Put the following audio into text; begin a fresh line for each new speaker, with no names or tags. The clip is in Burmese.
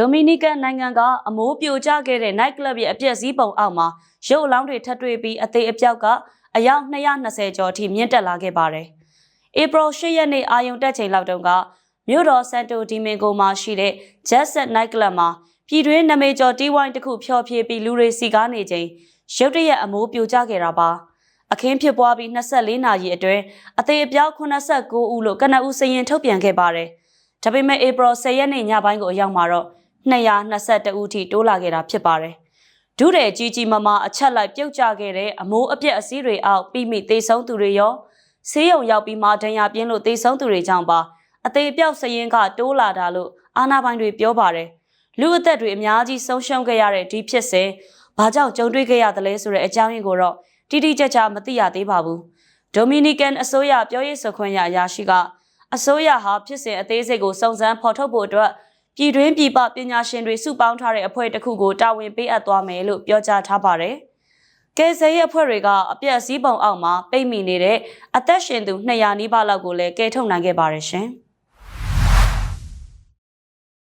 ဒိုမီနီကန်နိုင်ငံကအမိုးပြိုကျခဲ့တဲ့ night club ရဲ့အပျက်စီးပုံအောက်မှာရုပ်အလောင်းတွေထပ်တွေ့ပြီးအသေးအပြောက်ကအယောက်220ကျော်အထိမြင့်တက်လာခဲ့ပါတယ်။ April 10ရက်နေ့အာယုံတက်ချိန်လောက်တုန်းကမြို့တော်ဆန်တိုဒီမင်ဂိုမှာရှိတဲ့ Jet Set Night Club မှာပြည်တွင်းနာမည်ကျော်တီးဝိုင်းတစ်ခုဖျော်ဖြေပြီးလူတွေစီကားနေချိန်ရုတ်တရက်အမိုးပြိုကျခဲ့တာပါ။အခင်းဖြစ်ပွားပြီး24နာရီအတွင်းအသေးအပြောက်89ဦးလို့ကနအူးစရင်ထုတ်ပြန်ခဲ့ပါတယ်။ဒါပေမဲ့ April 10ရက်နေ့ညပိုင်းကိုအရောက်မှာတော့ 222ဦးထိတိုးလာခဲ့တာဖြစ်ပါတယ်။ဒုတဲ့ကြီးကြီးမားမားအချက်လိုက်ပြုတ်ကျခဲ့တဲ့အမိုးအပြက်အစည်းတွေအောက်ပြီးမိသေဆုံးသူတွေရောဆေးရုံရောက်ပြီးမှဒဏ်ရာပြင်းလို့သေဆုံးသူတွေကြောင့်ပါအသေးအပြောက်စရင်ကတိုးလာတာလို့အာဏာပိုင်တွေပြောပါတယ်။လူအသက်တွေအများကြီးဆုံးရှုံးခဲ့ရတဲ့ဒီဖြစ်စဉ်ဘာကြောင့်ကြုံတွေ့ခဲ့ရသလဲဆိုတဲ့အကြောင်းရင်းကိုတော့တိတိကျကျမသိရသေးပါဘူး။ဒိုမီနီကန်အစိုးရပြောရေးဆိုခွင့်ရအရာရှိကအစိုးရဟာဖြစ်စဉ်အသေးစိတ်ကိုစုံစမ်းဖော်ထုတ်ဖို့အတွက် ပြည်တွင်းပြည်ပပညာရှင်တွေစုပေါင်းထားတဲ့အဖွဲ့တစ်ခုကိုတာဝန်ပေးအပ်သွားမယ်လို့ပြောကြားထားပါတယ်။ကယ်ဆယ်ရေးအဖွဲ့တွေကအပြက်စည်းပုံအောက်မှာပိတ်မိနေတဲ့အသက်ရှင်သူ200နီးပါးလောက်ကိုလည်းကယ်ထုတ်နိုင်ခဲ့ပါတယ်ရှင်။